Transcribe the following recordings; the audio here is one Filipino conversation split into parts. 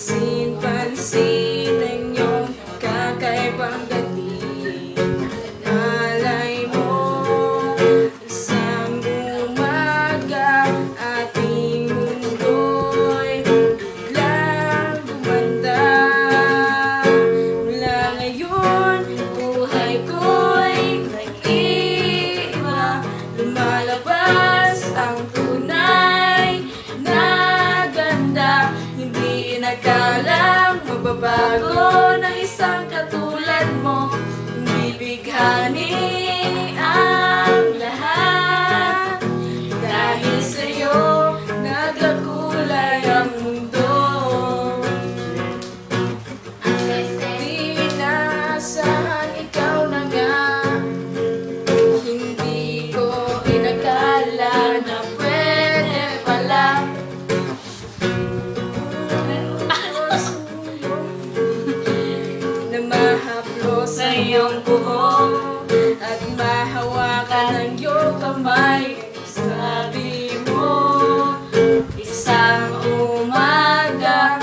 sim Mababago ng isang katulad mo. Bibighani ang lahat. Dahil sa'yo nagkakulay ang mundo. Di inaasahan ikaw na nga. Hindi ko inakala na sa iyong buhok At mahawakan ang iyong kamay Sabi mo Isang umaga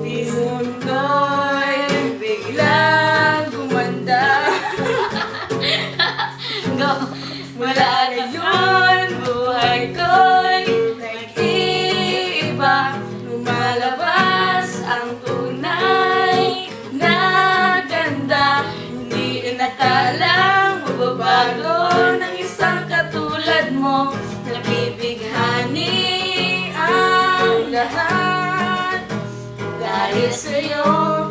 Di mundo'y biglang gumanda Go! Mula ngayon, buhay ko'y lahat Dahil sa'yo